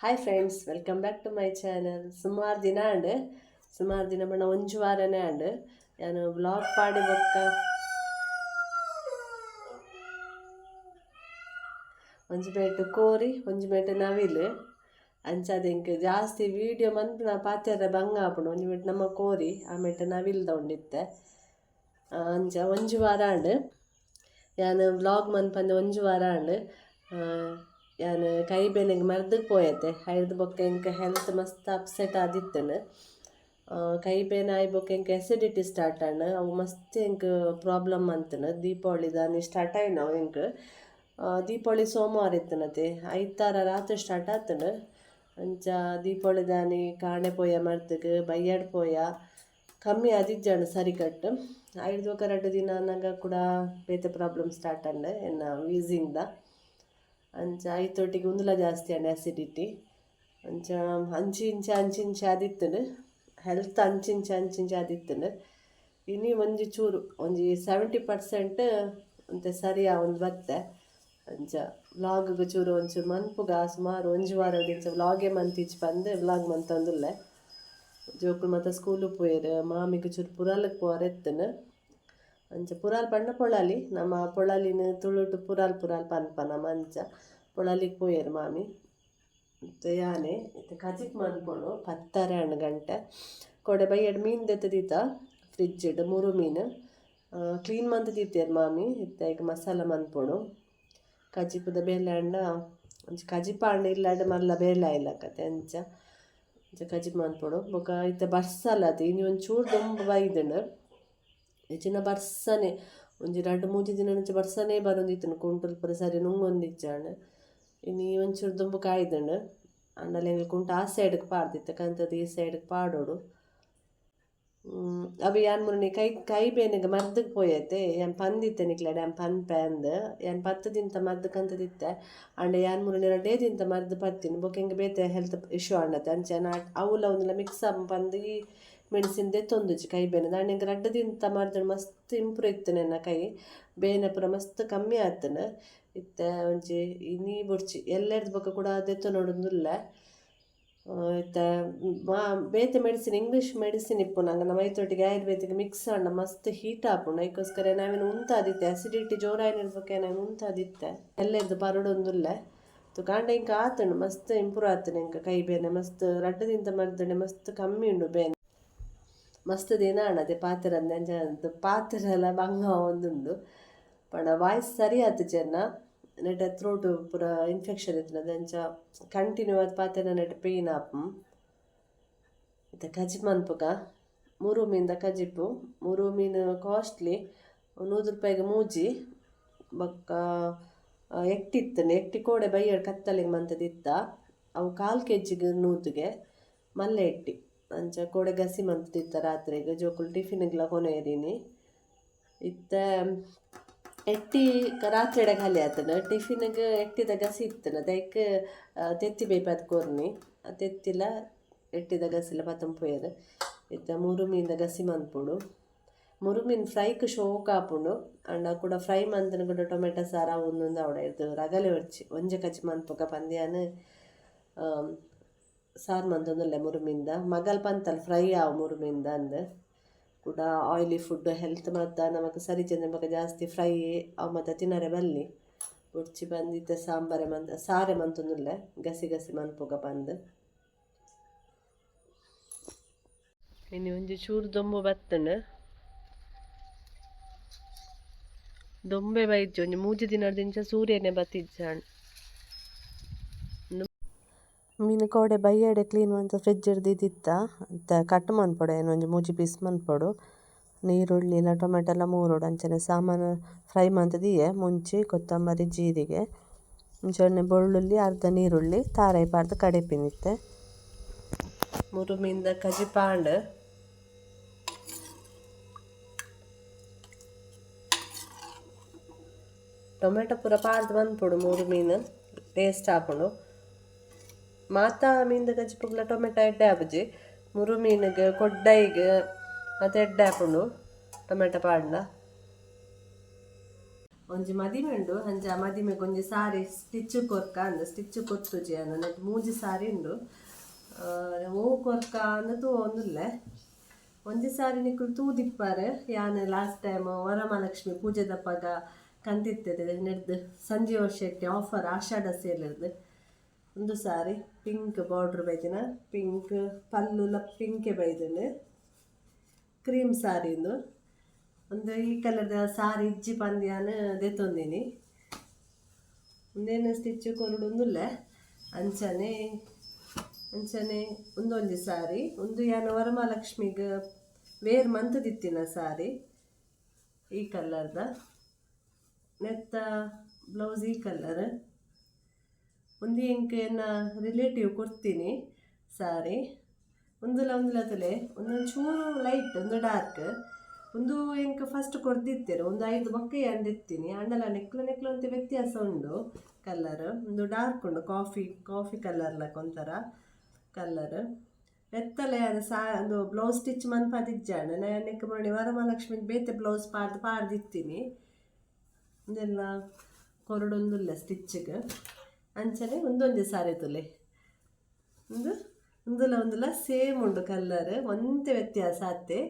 Hi friends welcome back to my channel ಸುಮಾರು ದಿನ and ಸುಮಾರು ದಿನ ಬಣ್ಣ ಒಂಜು ವಾರನೇ ಅಂಡ್ ನಾನು ವ್ಲಾಗ್ ಪಾಡಿ ಬೊಕ್ಕ. ಒಂಜು ಬೇಟು ಕೋರಿ ಒಂಜು ಬೇಟು ನವಿಲ್. ಅಂಚಾದ ಇಂಕ್ ಜಾಸ್ತಿ ವೀಡಿಯೋ ಮಂತ್ ನಾ ಪಾತೆರ ಬಂಗ ಆಪುಂಡು ಒಂಜು ಬೇಟು ನಮ್ಮ ಕೋರಿ ಆ ಮೇಟ್ ನವಿಲ್ದ ಉಂಡಿತ್ತೆ ಆ, ಅಂಚ ಒಂಜು ವಾರ ಅಂಡ್ ಯಾನ್ ವ್ಲಾಗ್ ಮನ್ಪಂದೆ ಒಂಜು ವಾರ ಅಂಡ್ ಯಾನ್ ಕೈ ಬೇನೆಗ್ ಮರ್ದಕ್ ಪೋಯತೆ ಐರ್ದ್ ಬೊಕ್ಕ ಎಂಕ್ ಹೆಲ್ತ್ ಮಸ್ತ್ ಅಪ್ಸೆಟ್ ಆದಿತ್ತನ್ ಕೈ ಬೇನೆ ಆಯ್ ಬೊಕ್ಕ ಎಂಕ್ ಎಸಿಡಿಟಿ ಸ್ಟಾರ್ಟ್ ಆಂಡ್ ಅವು ಮಸ್ತ್ ಎಂಕ್ ಪ್ರಾಬ್ಲಮ್ ಅಂತನ್ ದೀಪಾವಳಿ ದಾನಿ ಸ್ಟಾರ್ಟ್ ಆಯ್ನವು ಎಂಕ್ ದೀಪಾವಳಿ ಸೋಮವಾರ ಇತ್ತನತೆ ಐತಾರ ರಾತ್ರಿ ಸ್ಟಾರ್ಟ್ ಆತನ್ ಅಂಚ ದೀಪಾವಳಿ ದಾನಿ ಕಾಣೆ ಪೋಯ ಮರ್ದಗ್ ಬಯ್ಯಾಡ್ ಪೋಯ ಕಮ್ಮಿ ಆದಿಜ್ಜಾಂಡ್ ಸರಿ ಕಟ್ ಐದು ರಡ್ಡ್ ದಿನ ನಂಗ ಕೂಡ ಬೇತೆ ಪ್ರಾಬ್ಲಮ್ ಸ್ಟಾರ್ಟ್ ಅಂಡ್ ಎನ್ನ ವೀಸಿಂಗ್ದ ಅಂಚ ಐತೊಟ್ಟಿಗೆ ಉಂದುಲ ಜಾಸ್ತಿ ಅಂಡ್ ಆ್ಯಸಿಡಿಟಿ ಅಂಚ ಅಂಚಿ ಇಂಚ ಅಂಚಿ ಇಂಚ ಆದಿತ್ತನು. ಹೆಲ್ತ್ ಅಂಚಿಂಚ ಅಂಚಿಂಚ ಆದಿತ್ತನು. ಇನಿ ಒಂಜಿ ಚೂರು, ಒಂಜಿ ಸೆವೆಂಟಿ ಪರ್ಸೆಂಟ್ ಅಂತ ಸರಿಯಾ ಒಂದು ಬತ್ತೆ ಅಂಚ ವ್ಲಾಗ್ಗೆ ಚೂರು ಒಂಚೂರು ಮನ್ಪುಗ ಸುಮಾರು ಒಂಜಿ ವ್ಲಾಗೆ ಮಂತಿಚ್ ಬಂದು ವ್ಲಾಗ್ ಮಂತೊಂದುಲ್ಲೆ. ಜೋಕುಲು ಮತ್ತು ಸ್ಕೂಲು ಪೋಯರು, ಮಾಮಿಗೆ ಚೂರು ಪುರಾಲಕ್ಕೆ ಪೋರೆತ್ತನು. ಅಂಚ ಪುರಾಲ್ ಪಂಡ ಪೊಳಾಲಿ, ನಮ್ಮ ಪೊಳಾಲಿನ ತುಳುಟು ಪುರಾಲ್ ಪುರಾಲ್ ಪನ್ಪನ ಮಂಚ. ಪೊಳಲಿ ಪೋಯೆರ್ ಮಾಮಿ. ಯಾನೆ, ಇತ್ತೆ ಕಜಿಕ್ ಮನ್ಪೊಡು ಪತ್ತಾರೆ ಹಣ್ಣು ಗಂಟೆ. ಕೊಡೆ ಬೈ ಎರಡು ಮೀನು ದೆತ್ತದೀತ ಫ್ರಿಜ್ ಇಡ್ ಮೂರು ಮೀನು. ಕ್ಲೀನ್ ಮಂತ್ ದೀತೇರ್ ಮಾಮಿ. ಇತ್ತ ಈಗ ಮಸಾಲ ಮನ್ಪೊಡು ಕಜಿಪುದ ಬೇಲೆ ಹಣ್ಣ. ಅಂಚ ಕಜಿಪ ಹಣ್ಣು ಇಲ್ಲಾಂಡ ಮಲ್ಲ ಬೇಲೆ ಇಲ್ಲ ಕತೆ ಅಂಚ. ಅಂಚ ಕಜಿಪ್ ಮನ್ಪೊಡು ಬೊಕ ಇತ್ತ ಬರ್ಸಲ್ಲ ಅದು ಇನ್ನೊಂದು ಒಂಚೂರು ದೊಂಬ ಬೈದನು ಹೆಚ್ಚಿನ ಬರ್ಸನೆ ಒಂಜಿ ರಡ್ಡ್ ಮೂಜಿ ದಿನ ಬರ್ಸನೆ ಬರೊಂದಿತ್ತನು ಕುಂಟುಲ್ ಪೂರ ಸರಿ ನುಂಗೊಂದಿಜ್ಜಾಂಡ್ ಇನ್ನು ಒಂಚೂರು ದುಂಬು ಕಾಯ್ದಂಡು ಅಂಡಲ ಕುಂಟ ಆ ಸೈಡ್ಗೆ ಪಾಡ್ದಿತ್ತೆ ಕಂತದ ಈ ಸೈಡ್ಗೆ ಪಾಡೋಡು ಅವು ಯಾನ್ ಮುರ್ನಿ ಕೈ ಕೈ ಬೇನೆಗ್ ಮರ್ದಗ್ ಪೋಯತೆ ಯಾನ್ ಪಂದಿತ್ತೆ ನಿಕ್ಲೆಡ್ ಯಾನ್ ಪನ್ಪೆ ಅಂದ್ ಯಾನ್ ಪತ್ತದಿಂತ ಮದ್ದು ಕಂತದಿತ್ತೆ ಅಂಡ ಯಾನ್ ಮುರ್ನಿ ರಡ್ಡೇ ದಿಂತ ಮರ್ದ್ ಪತ್ತಿನ ಬೊಕ ಎಂಗ್ ಬೇತೆ ಹೆಲ್ತ್ ಇಶ್ಯೂ ಆಂಡ ಅಂಚೆ ನಾ ಅವುಲ ಒಂದಿಲ್ಲ ಮಿಕ್ಸ್ ಅಪ್ ಪಂದ್ ಈ ಮೆಡಿಸಿನ್ ತೊಂದುಜಿ ಕೈ ಬೇನೆ ದಾಂಡ ಎಂಗ್ ರಡ್ಡ್ ದಿಂತ ಮರ್ದ್ ಮಸ್ತ್ ಇಂಪ್ರೂವ್ ಇತ್ತು ನನ್ನ ಕೈ. ಬೇನೆ ಪೂರ ಮಸ್ತ್ ಕಮ್ಮಿ ಆತನ. ಇತ್ತೆ ಒಂಜಿ ಇನಿ ಬುಡ್ಚಿ. ಎಲ್ಲೆರ್ದ್ ಬೊಕ ಕೂಡ ದೆತ್ತೊ ನೋಡೊಂದುಲ್ಲ. ಇತ್ತೆ ಮಾ, ಬೇತೆ ಮೆಡಿಸಿನ್ ಇಂಗ್ಲೀಷ್ ಮೆಡಿಸಿನ್ ಇಪ್ಪು ನಂಗೆ ನಮ್ಮ ಐತೊಟ್ಟಿಗೆ ಆಯುರ್ವೇದಿಕ್ ಮಿಕ್ಸ್ ಆಂಡ ಮಸ್ತ್ ಹೀಟ್ ಆಪುಂಡು ಅದಕ್ಕೋಸ್ಕರ ನಾವೇನು ಉಂತಾದಿತ್ತೆ. ಅಸಿಡಿಟಿ ಜೋರಾಯಿನ ಇರ್ಬೇಕು ನಾನು ಉಂತಾದಿತ್ತೆ. ಎಲ್ಲೆರ್ದು ಬರಡೊಂದುಲ್ಲ. ಕಾಂಡ ಇಂಕ ಆತುಂಡು. ಮಸ್ತ್ ಇಂಪ್ರೂವ್ ಆತನ ಇಂಕ ಕೈ ಬೇನೆ. ಮಸ್ತ್ ರಡ್ಡದಿಂದ ಮರ್ದಣೆ ಮಸ್ತ್ ಕಮ್ಮಿ ಉಂಡು ಬೇನೆ. ಮಸ್ತ್ ದಿನ ಅಣ್ಣದೆ ಪಾತ್ರ ಅಂದ ಪಾತ್ರ ಎಲ್ಲ ಬಂಗ ಒಂದುಂಡು. ಪಂಡ ವಾಯ್ಸ್ ಸರಿ ಆತು ಚೆನ್ನ ನೆಟ ಥ್ರೋಟ್ ಪೂರ ಇನ್ಫೆಕ್ಷನ್ ಇತ್ತು ಅಂಚ ಕಂಟಿನ್ಯೂ ಆದ ಪಾತ್ರ ನೆಟ್ ಪೇಯ್ನ್ ಆಪು. ಮತ್ತು ಕಜಿಪ್ ಮನ್ಪುಗ ಮೂರು ಮೀನಿಂದ ಕಜಿಪ್ಪು ಮೂರು ಮೀನು ಕಾಸ್ಟ್ಲಿ ನೂರು ರೂಪಾಯಿಗೆ ಮೂಜಿ. ಬೊಕ್ಕ ಆ, ಎಕ್ಟಿ ಕೋಡೆ ಬೈಯಡ್ ಕತ್ತಲಿಗೆ ಮಂತದಿತ್ತ. ಅವು ಕಾಲು ಕೆ ಜಿಗೆ ನೂತಿಗೆ. ಮಲ್ಲೆ ಎಟ್ಟಿ. ಅಂಚ ಕೋಡೆ ಗಸಿ ಮಂತದಿತ್ತ ರಾತ್ರಿಗೆ ಜೋಕುಲು ಟಿಫಿನ್ಗೆಲ್ಲ ಕೊನೆಯದೀನಿ. ಇತ್ತ, ಎಟ್ಟಿ ರಾತ್ರಿಡೆ ಖಾಲಿ ಆತನ ಟಿಫಿನ್ಗೆ ಎಟ್ಟಿದ ಗಸಿ ಇತ್ತನ ದೈಕ್ ತೆತ್ತಿ ಬೇಪದ್ ಕೋರ್ನಿ. ತೆತ್ತಿಲ ಎಟ್ಟಿದ ಗಸಿಲ ಪತಂ ಪೋಯರ್ ಇತ್ತ ಮೂರು ಮೀನ್ದ ಗಸಿ ಮನ್ಪುಡು ಮೂರು ಮೀನು ಫ್ರೈಕ್ ಶೋಕ್ ಆಪುಂಡು. ಅಂಡ ಕೂಡ ಫ್ರೈ ಮಂತನ ಕೂಡ ಟೊಮೆಟೊ ಸಾರ ಒಂದೊಂದು ಅವಡೆ ಇರ್ತದೆ. ರಗಲೆ ಒಚ್ಚಿ ಒಂಜೆ ಕಚ್ಚಿ ಮಂತ್ಪಕ್ಕ ಪಂದ್ಯಾನ ಸಾರು ಮಂತೊಂದುಲ್ಲೆ ಮುರುಮಿಂದ ಮಗಲ್ ಪಂತಲ್ ಫ್ರೈ ಆವು ಮುರುಮಿಂದ ಅಂದ್ ಕೂಡ ಆಯ್ಲಿ ಫುಡ್ ಹೆಲ್ತ್ ಮತ್ತ ನಮಗೆ ಸರಿ ಚಂದ ಮಗ ಜಾಸ್ತಿ ಫ್ರೈ ಅವು ಮತ್ತು ತಿನ್ನರೆ ಬಲ್ಲಿ. ಉಡ್ಚಿ ಬಂದಿದ್ದ ಸಾಂಬಾರೆ ಮಂತ್ ಸಾರೆ ಮಂತೊಂದುಲ್ಲೆ ಗಸಿ ಗಸಿ ಮನ್ಪುಗ ಬಂದು. ಇನ್ನು ಒಂಜಿ ಚೂರು ದೊಂಬು ಬತ್ತಂಡು ದೊಂಬೆ ಬೈಜ್ ಒಂಜಿ ಮೂಜಿ ದಿನದಿಂಚ ಸೂರ್ಯನೇ ಬತ್ತಿಜ್ಜಾಂಡ್ ಮೀನು ಕೋಡೆ ಬೈಯಡೆ ಕ್ಲೀನ್ ಮಂತ ಫ್ರಿಜ್ ಇಡ್ದಿದ್ದಿತ್ತ ಅಂತ ಕಟ್ ಮನ್ಪೊಡು, ಏನು ಒಂಜಿ ಮೂಜಿ ಪೀಸ್ ಮನ್ಪೊಡು. ನೀರುಳ್ಳಿ ಇಲ್ಲ, ಟೊಮೆಟೊ ಎಲ್ಲ ಮೂರುಡು, ಅಂಚನೆ ಸಾಮಾನು ಫ್ರೈ ಮಂತದಿಯೆ ಮುಂಚಿ ಕೊತ್ತಂಬರಿ ಜೀರಿಗೆ ಮುಂಚೆ ಬೆಳ್ಳುಳ್ಳಿ, ಅರ್ಧ ನೀರುಳ್ಳಿ, ತಾರಾಯಿ ಪಾರ್ದು ಕಡೆಪಿನಿತ್ತೆ ಮೂರು ಮೀನ್ದ ಕಜಿ ಪಾಂಡ್. ಟೊಮೆಟೊ ಪೂರ ಪಾರ್ದು ಬಂದ್ಪೊಡು ಮೂರು ಮೀನು ಟೇಸ್ಟ್ ಹಾಕೊಂಡು. ಮಾತ ಮೀನ್ದ ಗಜ್ಜಿ ಪುಗ್ಲ, ಟೊಮೆಟೊ ಎಡ್ಡೆ ಆಪುಜಿ ಮುರು ಮೀನಿಗೆ, ಕೊಡ್ಡೈಗೆ, ಮತ್ತು ಎಡ್ಡೆ ಹಾಕೊಂಡು ಟೊಮೆಟೊ ಪಾಡ್ಲ ಒಂಜಿ ಮದಿಮೆ ಉಂಡು ಅಂಚ ಮದಿಮೆಗ್ ಒಂಜಿ ಸಾರಿ ಸ್ಟಿಚ್ ಕೊರ್ಕ ಅಂದ ಸ್ಟಿಚ್ ಕೊತ್ತುಜಿ ಅನ್ನ ಮೂಜಿ ಸಾರಿ ಉಂಡು. ಓ ಕೊರ್ಕ ಅನ್ನೋದು ತೂವೊಂದುಲ್ಲೆ ಒಂಜಿ ಸಾರಿ ನಿಕ್ಕಲು ತೂದಿಪ್ಪಾರೆ ಯಾನ್ ಲಾಸ್ಟ್ ಟೈಮ್ ವರಮಹಾಲಕ್ಷ್ಮಿ ಪೂಜೆ ದಪ್ಪಾಗ ಕಂತಿತ್ತದೆ ನಡೆದು ಸಂಜೀವ ವರ್ಷಕ್ಕೆ ಆಫರ್ ಆಷಾಢ ಇರ್ದು ಒಂದು ಸಾರಿ. ಪಿಂಕ್ ಬಾರ್ಡ್ರ್ ಬೈದಿನ ಪಿಂಕ್ ಪಲ್ಲುಲ ಪಿಂಕೆ ಬೈದನೆ. ಕ್ರೀಮ್ ಸಾರಿಂದು. ಒಂದು ಈ ಕಲರ್ದ ಸಾರಿ ಇಜ್ಜಿ ಪಂದ್ಯಾನ ದೆತ್ತೊಂದಿನಿ ಒಂದೇನು ಸ್ಟಿಚ್ ಕೊರಡೊಂದುಲ್ಲ ಅಂಚನೆ ಅಂಚನೆ ಒಂದೊಂದು ಸಾರಿ. ಒಂದು ಯಾನ ವರಮಹಾಲಕ್ಷ್ಮಿಗೆ ವೇರ್ ಮಂತ್ ದಿತ್ತಿನ ಸಾರಿ. ಈ ಕಲರ್ದ. ನೆತ್ತ ಬ್ಲೌಸ್ ಈ ಕಲರ್. ಒಂದು ಎಂಕ್ ಎನ್ನ ರಿಲೇಟಿವ್ ಕೊಡ್ತೀನಿ, ಸಾರಿ. ಒಂದಲ್ಲ ಒಂದಲ್ಲ ತಲೆ, ಒಂದೊಂದು ಚೂರು ಲೈಟ್ ಒಂದು ಡಾರ್ಕ್ ಒಂದು ಎಂಕ್ ಫಸ್ಟ್ ಕೊಡ್ದಿತ್ತೇರು ಒಂದು ಐದು ಬೊಕ್ಕೆ ಅಂದಿರ್ತೀನಿ ಅಣ್ಣಲ ನೆಕ್ಲು ನೆಕ್ಲು ಅಂತ ವ್ಯತ್ಯಾಸ ಉಂಡು ಕಲರ್ ಒಂದು ಡಾರ್ಕ್ ಉಂಡು ಕಾಫಿ ಕಾಫಿ ಕಲರ್ ಲಕ್ ಒಂಥರ ಕಲರ್ ಎತ್ತಲೆ ಅದು ಸಾ, ಅದು ಬ್ಲೌಸ್ ಸ್ಟಿಚ್ ಮನ್ಪಾದಿಜ್ಜಾಣ ನಾ ನೆಕ್ ಮಾಡಿ ವರಮಹಾಲಕ್ಷ್ಮಿ ಬೇತೆ ಬ್ಲೌಸ್ ಪಾಡ್ದು, ಪಾಡ್ದಿತ್ತೀನಿ. ಇದೆಲ್ಲ ಕೊರಡೊಂದಿಲ್ಲ ಸ್ಟಿಚ್ಗೆ ಅಂಚನೆ ಒಂದೊಂದೇ ಸಾರಿ ತುಲೆ. ಒಂದು, ಒಂದಲ್ಲ ಒಂದಲ್ಲ ಸೇಮ್ ಉಂಡು ಕಲ್ಲರ್ ಒಂದೇ ವ್ಯತ್ಯಾಸ ಆತೆ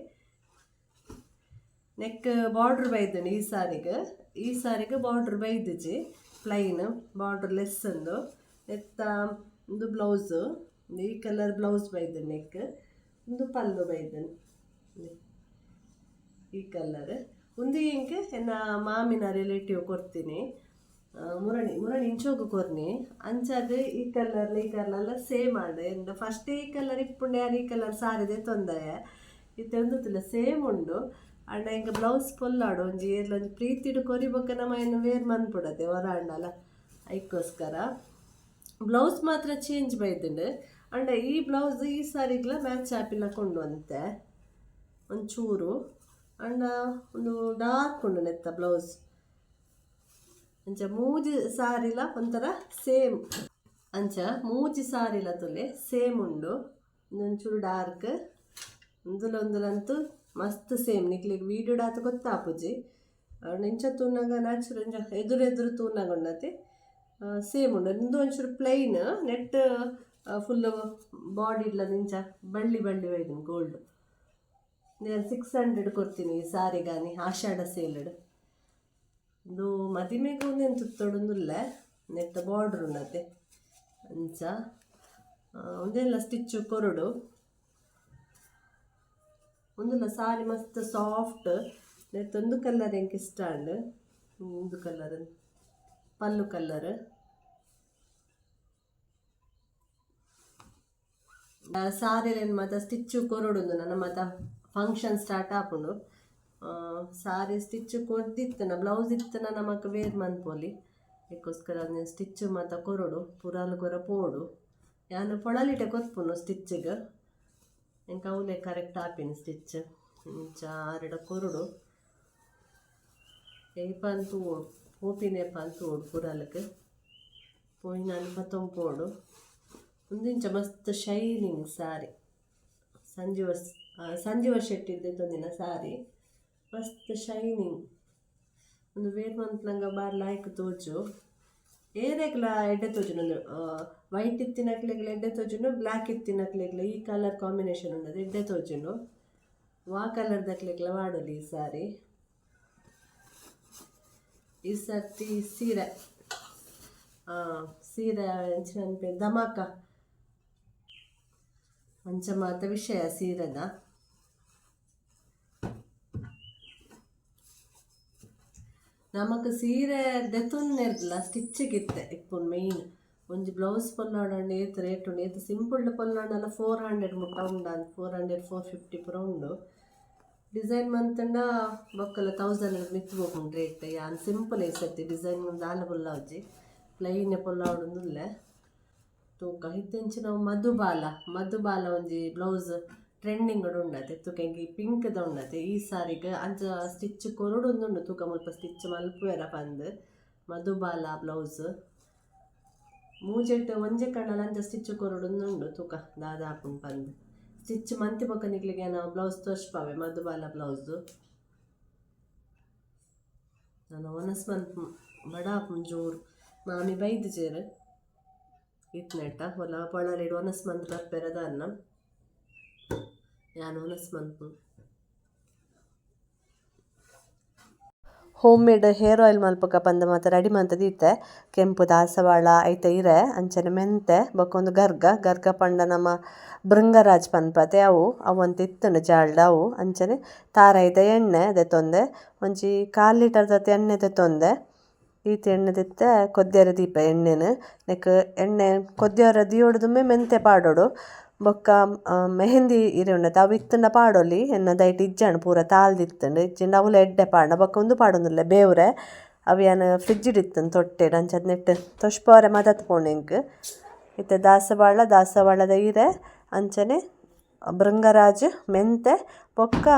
ನೆಕ್ ಬಾರ್ಡ್ರ್ ಬೈದನು ಈ ಸಾರಿಗೆ. ಈ ಸಾರಿಗೆ ಬಾರ್ಡ್ರ್ ಬೈದಿಜಿ ಪ್ಲೈನ್ ಬಾರ್ಡ್ರ್ ಲೆಸ್ ಒಂದು ಎತ್ತ ಒಂದು ಬ್ಲೌಸು ಈ ಕಲರ್ ಬ್ಲೌಸ್ ಬೈದನು ನೆಕ್ ಒಂದು ಪಲ್ಲು ಬೈದನು ಈ ಕಲರ್ ಒಂದು ಇಂಕ್ ಎನ್ನ ಮಾಮಿನ ರಿಲೇಟಿವ್ ಕೊಡ್ತೀನಿ. ಮುರಣಿ ಮುರಣಿ ಇಂಚೋಗು ಕೊರ್ನಿ. ಅಂಚಾದ ಈ ಕಲರ್ ಈ ಕಲರ್ ಸೇಮ್ ಆಡೆ ಎಂದ ಫಸ್ಟ್ ಈ ಕಲರ್ ಇಪ್ಪುಂಡೆ ಈ ಕಲರ್ ಸಾರಿದೆ ತೊಂದರೆ. ಇತ್ತೆ ಒಂದು ಸೇಮ್ ಉಂಡು. ಅಣ್ಣ ಇಂಕ ಬ್ಲೌಸ್ ಪೊಲ್ಲಾಡು, ಒಂಜಿ ಏರ್ಲ ಒಂಜಿ ಪ್ರೀತಿಡು ಕೊರಿಬೊಕ್ಕ ನಮ್ಮ ಏನು ವೇರ್ ಮನ್ಪುಡತೆ ಹೊರ ಅಣ್ಣಲ್ಲ ಐಕ್ಕೋಸ್ಕರ ಬ್ಲೌಸ್ ಮಾತ್ರ ಚೇಂಜ್ ಬೈದುಂಡು ಅಂಡ ಈ ಬ್ಲೌಸ್ ಈ ಸಾರಿಗ್ಲ ಮ್ಯಾಚ್ ಆಪಿಲ್ಲ ಕೊಂಡು ಅಂತೆ ಒಂಚೂರು. ಅಂಡ ಒಂದು ಡಾರ್ಕ್ ಉಂಡು ನೆತ್ತ ಬ್ಲೌಸ್ ಅಂಚ ಮೂಜಿ ಸಾರಿಲ ಒಂಥರ ಸೇಮ್. ಅಂಚ ಮೂಜಿ ಸಾರಿಲ ತುಲೆ ಸೇಮ್ ಉಂಡು. ಒಂಚೂರು ಡಾರ್ಕ್. ಒಂದುಲೊಂದುಲಂತೂ ಮಸ್ತ್ ಸೇಮ್. ನಿಕ್ಲಿಗೆ ವೀಡಿಯೋ ಡಾತ ಗೊತ್ತಾಪುಜಿ. ಇಂಚ ತೂನಾಗ ನ್ಯಾಚುರಲ್ ಇಂಚ ಎದುರು ತೂನಾಗ ಸೇಮ್ ಉಂಡು. ನಿಂದು ಒಂಚೂರು ಪ್ಲೈನ್ ನೆಟ್ ಫುಲ್ ಬಾಡಿ ಇಲ್ಲ ನಿಂಚ ಬಳ್ಳಿ ಬಳ್ಳಿ ಒಯ್ದು ಗೋಲ್ಡ್ ಸಿಕ್ಸ್ ಹಂಡ್ರೆಡ್ ಕೊಡ್ತೀನಿ ಈ ಸಾರಿಗಾನಿ, ಆಷಾಢ ಸೇಲ್ಡ್ ಇದು ಮದಿಮೆಗೆ ಒಂದೇನು ತುತ್ತೊಡೊಂದುಲ್ಲ ನೆತ್ತ ಬಾರ್ಡ್ರ್ ಉಂಡತೆ ಅಂಚ ಒಂದೆಲ್ಲ ಸ್ಟಿಚ್ಚು ಕೊರಡು. ಒಂದುಲ್ಲ ಸಾರಿ ಮಸ್ತ್ ಸಾಫ್ಟ್ ನೆತ್ತೊಂದು ಕಲರ್ ಎಂಕ್ ಇಷ್ಟ ಅಂಡ್ ಒಂದು ಕಲರ್ ಪಲ್ಲು ಕಲರ್ ಸಾರಿಲೇನು ಮಾತ ಸ್ಟಿಚ್ಚು ಕೊರಡು ನನ್ನ ಮಾತ ಫಂಕ್ಷನ್ ಸ್ಟಾರ್ಟ್ ಆಪುಂಡು. ಸಾರಿ ಸ್ಟಿಚ್ ಕೊರ್ದಿತ್ತನ ಬ್ಲೌಸ್ ಇತ್ತನ ನಮಕ್ ವೇರ್ ಮನ್ಪೊಲಿ ಅದಕ್ಕೋಸ್ಕರ ಅದನ್ನ ಸ್ಟಿಚ್ ಮಾತ ಕೊರಡು ಪುರಾಲು ಕೊರ ಪೋಡು. ಯಾನು ಪೊಳಲಿಟೆ ಕೊತ್ಪುನು ಸ್ಟಿಚ್ಗೆ ಎಂಕ ಅವಲೆ ಕರೆಕ್ಟ್ ಆಪಿನ ಸ್ಟಿಚ್ ಇಂಚ ಆರೆಡ ಕೊರಡು ಏಪಂತು ಓಡು ಪೋಪಿನ ಪಂತು ಓಡು ಪುರಾಲಕ್ಕೆ. ಪೋಯಿ ನಾನು ಪತ್ತೊಂಪೋಡು ಮುಂದಿಂಚ ಮಸ್ತ್ ಶೈನಿಂಗ್ ಸಾರಿ ಸಂಜೀವ ಸಂಜೀವ ಶೆಟ್ಟಿದ್ದು ತಂದಿನ ಸಾರಿ ಮಸ್ತ್ ಶೈನಿಂಗ್ ಒಂದು ವೇರ್ ನಂಗೆ ಬಾರ್ ಲಾಯ್ಕ್ ತೋಜು ಏರೆಗ್ಲ ಎಡ್ಡೆ ತೋಜುನು ವೈಟ್ ಇತ್ತಿನಕ್ಲೆಗ್ಲ ಎಡ್ಡೆ ತೋಜುನು ಬ್ಲ್ಯಾಕ್ ಇತ್ತಿನಕ್ಲೆಗ್ಲ ಈ ಕಲರ್ ಕಾಂಬಿನೇಷನ್ ಉಂಡದು ಎಡ್ಡೆ ತೋಜುನು ವಾ ಕಲರ್ ದಕ್ಲೆಗ್ಲ ವಾಡಲಿ ಈ ಸಾರಿ. ಈ ಸರ್ತಿ ಸೀರೆ. ಸೀರೆ ದಮಾಕ. ಧಮಾಕ ಪಂಚಮಾತ ವಿಷಯ ಸೀರೆದ ಸೀರೆ ದೆತ್ತೊಂದಿರಲ್ಲ ಸ್ಟಿಚ್ ಗಿತ್ತೆ ಇಪ್ಪುನ್ ಮೇಯ್ನ್ ಒಂಜಿ ಬ್ಲೌಸ್ ಪೊಲ್ಲಾಡಂಡು ಏತ್ ರೇಟ್ ಉಂಡು ಏತ್ ಸಿಂಪಲ್ ಪೊಲ್ಲಾಡಲ್ಲ ಫೋರ್ ಹಂಡ್ರೆಡ್ ಮುಟ್ಟ ಉಂಡ ಫೋರ್ ಹಂಡ್ರೆಡ್ ಫೋರ್ ಫಿಫ್ಟಿ ಪುರ ಉಂಡು. ಡಿಸೈನ್ ಮಂತಂಡ ಬೊಕ್ಕಲ ತೌಸಂಡ್ ಮಿತ್ ಹೋಗುಂಡು ರೇಟ್ ಯಾನ್ ಸಿಂಪಲ್ ಏಸತ್ತಿ ಡಿಸೈನ್ ದಾಲ ಪೊಲ್ಲಾವ್ಜಿ ಪ್ಲೈನ್ ಪೊಲ್ಲಾವಡುಂದುಲ್ಲೆ ತೂಕ, ಹಿತ್ತೆಂಚಿ ನಾವು ಮಧುಬಾಲ ಮಧುಬಾಲ ಒಂಜಿ ಬ್ಲೌಸ್ ಉಂಡತೆ ತುಕೆಂಗಿ ಪಿಂಕ್ ದ ಉಂಡತೆ, ಈ ಸಾರಿಗೆ ಅಂಚ ಸ್ಟಿಚ್ ಕೊರಡೊಂದುಂಡು ತೂಕ ಮುಲ್ಪ ಸ್ಟಿಚ್ ಮಲ್ಪುವೆರ ಪಂದ್, ಮಧುಬಾಲ ಬ್ಲೌಸ್ ಮೂಜೆಟ್ ಒಂಜೆ ಕಣ್ಣಲ ಅಂಚ ಸ್ಟಿಚ್ ಕೊರಡೊಂದುಂಡು ತೂಕ ದಾದಾಪುನ್ ಪಂದ್. ಸ್ಟಿಚ್ ಮಂತಿ ಬೊಕ್ಕ ನಿಕ್ಲಿಗೆ ನಾವು ಬ್ಲೌಸ್ ತೋರ್ಸ್ಪಾವೆ ಮಧುಬಾಲ ಬ್ಲೌಸ್ ನಾನು ಒನಸ್ ಮಂತ್ ಬಡಾಪು ಜೋರು, ಮಾಮಿ ಬೈದು ಜೇರು. ಇಟ್ನೆಟ್ಟ ಹೊಲ ಪೊಳಲಿಡು ಒನಸ್ ಮಂತ್ ಬರ್ಪೆರದ ಅನ್ನ ಹೋಮ್ ಮೇಡ್ ಹೇರ್ ಆಯಿಲ್ ಮಲ್ಪಕ ಪಂದ ಮಾತ ರೆಡಿ ಮಂತ ದೀತೆ ಕೆಂಪು ದಾಸವಾಳ, ಐತೆ ಇರೆ, ಅಂಚನೆ ಮೆಂತೆ ಬೊಕೊಂದು ಗರ್ಗ ಗರ್ಗ ಪಂಡ ನಮ್ಮ ಭೃಂಗರಾಜ್ ಪನ್ಪತೆ ಅವು. ಅವಂತ ಇತ್ತುಂಡು ಜಾಳ್ಡ ಅವು. ಅಂಚನೆ ತಾರ ಐತೆ ಎಣ್ಣೆ ದೆತ್ತೊಂದೆ ಒಂಜಿ ಕಾಲು ಲೀಟರ್ ದತ್ತ ಎಣ್ಣೆ ದೆತ್ತೊಂದೆ ಈತ ಎಣ್ಣೆ ದಿತ್ತೆ ಕೊದ್ಯರೆ ದೀಪ ಎಣ್ಣೆನ್. ನೆಕ್ ಎಣ್ಣೆ ಕೊದ್ಯರೆ ದಿಯೋಡುದುಮ್ಮೆ ಮೆಂತೆ ಪಾಡೋಡು. ಬೊಕ್ಕ ಮೆಹಂದಿ ಇರೆ ಉಂಡತ ಅವು ಇತ್ತುಂಡ ಪಾಡೊಲಿ, ಎನ್ನ ದೈಟ್ ಇಜ್ಜಾಂಡ್ ಪೂರ ತಾಲ್ದಿತ್ತುಂಡು ಇಜ್ಜಿಂಡ ಅವುಲ ಎಡ್ಡೆ ಪಾಡ್ನ, ಬೊಕ್ಕ ಉಂದು ಪಾಡೊಂದುಲ್ಲೆ ಬೇವ್ರೆ. ಅವು ಯಾನ್ ಫ್ರಿಡ್ಜ್ ಇತ್ತುಂಡು ತೊಟ್ಟೆಡ್ ಅಂಚ ನೆಟ್ ತೊಷ್ಪವರೆ ಮದತ್ ಪೋಂಡು ಎಂಕ್ ಇತ್ತೆ ದಾಸವಾಳ, ದಾಸವಾಳದ ಇರೆ ಅಂಚನೆ ಭೃಂಗರಾಜ್ ಮೆಂತೆ, ಬೊಕ್ಕ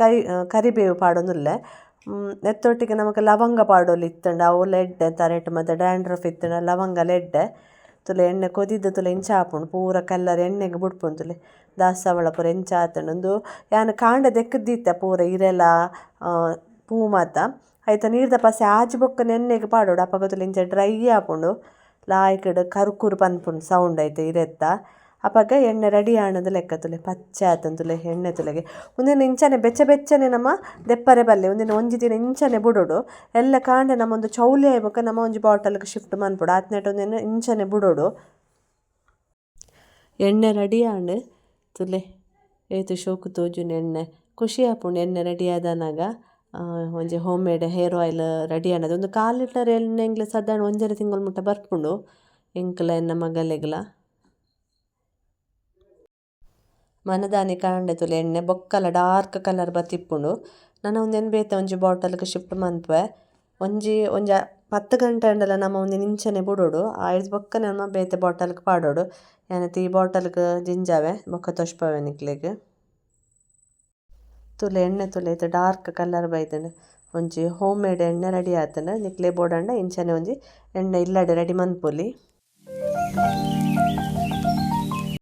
ಕರಿ ಕರಿಬೇವು ಪಾಡೊಂದುಲ್ಲೆ ನೆತ್ತೊಟ್ಟಿಗೆ ನಮಕ್ ಲವಂಗ ಪಾಡೊಲಿ ಇತ್ತುಂಡು ಅವುಲ ಎಡ್ಡೆ ತರೆಟ್ ಮಾತ ಡ್ಯಾಂಡ್ರಫ್ ಇತ್ತುಂಡ ಲವಂಗಲ ತುಲೆ ಎಣ್ಣೆ ಕೊದಿದ್ದ ತುಲೆ ಇಂಚ ಆಪುಂಡು ಪೂರ ಕಲ್ಲರ್ ಎಣ್ಣೆಗ್ ಬುಡ್ಪುಂಡು ತುಲೆ. ದಾಸವಾಳ ಪೂರ ಎಂಚ ಕಾಂಡೆ ದೆಕ್ಕುದೀತೆ ಪೂರ ಇರೆಲ ಪೂ ಮಾತ. ಐತ ನೀರ್ದ ಪಸೆ ಆಜು ಬೊಕ್ಕನೆ ಎಣ್ಣೆಗ್ ಪಾಡೋಡು, ಅಪಗ ಇಂಚ ಡ್ರೈ ಆಪುಂಡು ಲಾಯ್ಕುಡು ಕರ್ಕುರು ಪನ್ಪುಂಡು ಸೌಂಡ್ ಐತೆ ಇರೆತ್ತ. ಅಪಗ ಎಣ್ಣೆ ರೆಡಿ ಆಣದು ಲೆಕ್ಕ ತುಲೆ, ಪಚ್ಚೆ ಆತಂತುಲೆ ತುಲೆ, ಎಣ್ಣೆ ತುಲೆಗೆ. ಒಂದಿನ ಇಂಚನೆ, ಬೆಚ್ಚ ಬೆಚ್ಚನೆ ನಮ್ಮ ದೆಪ್ಪರೆ ಬಲ್ಲೆ, ಒಂದಿನ ಒಂಜಿ ದಿನ ಇಂಚನೆ ಬುಡೋಡು. ಎಲ್ಲ ಕಾಂಡೆ ನಮ್ಮ ಒಂದು ಚೌಲಿ ಆಯ್ಬೊಕ ನಮ್ಮ ಒಂಜಿ ಬಾಟಲ್ಗೆ ಶಿಫ್ಟ್ ಮನ್ಪುಡು ಆತ್ನೆಟ್ ಒಂದಿನ ಇಂಚನೆ ಬುಡೋಡು. ಎಣ್ಣೆ ರೆಡಿ ಆಂಡ್ ತುಲೆ. ಏತು ಶೋಕು ತೋಜುನ ಎಣ್ಣೆ. ಖುಷಿ ಆಪುಂಡು ಎಣ್ಣೆ ರೆಡಿ ಆದನಾಗ ಒಂಜಿ home made hair oil ready ಆನದು ಒಂದು ಕಾಲು ಲೀಟರ್ ಎಣ್ಣೆ ಎಂಗ್ಲ ಸಾಧಾರಣ ಒಂಜರೆ ತಿಂಗಳು ಮುಟ್ಟ ಬರ್ಪುಂಡು. ಎಂಕಲ ಎನ್ನ ಮಗಲೆಗ್ಲ. ಮನದಾನಿ ಕಾಂಡೆ ತುಲೆ ಎಣ್ಣೆ ಬೊಕ್ಕಲ ಡಾರ್ಕ್ ಕಲರ್ ಬತ್ತಿಪ್ಪುಂಡು ನನ್ನ ಒಂದೇನು ಬೇತೆ ಒಂಜಿ ಬಾಟಲ್ಗೆ ಶಿಫ್ಟ್ ಮನ್ಪುವೆ ಒಂಜಿ ಒಂಜಿ ಪತ್ತು ಗಂಟೆ ಅಂಡಲ ನಮ್ಮ ಒಂದಿನ ಇಂಚನೆ ಬುಡೋಡು. ಆಯ್ದು ಬೊಕ್ಕ ನಮ್ಮ ಬೇತೆ ಬಾಟಲ್ಗೆ ಪಾಡೋಡು. ಏನತ್ತೆ ಈ ಬಾಟಲ್ಗೆ ಜಿಂಜಾವೆ, ಬೊಕ್ಕ ತೊಷ್ಪವೆ ನಿಕ್ಲೆಗ್. ತುಲೆ ಎಣ್ಣೆ ತುಲೆ ಡಾರ್ಕ್ ಕಲರ್ ಬೈತಂಡು ಒಂಜಿ ಹೋಮ್ ಮೇಡ್ ಎಣ್ಣೆ ರೆಡಿ ಆತಂಡ ನಿಕ್ಲೆ ಬೋಡಂಡ, ಇಂಚನೆ ಒಂಜಿ ಎಣ್ಣೆ ಇಲ್ಲಡೆ ರೆಡಿ ಮನ್ಪೊಲಿ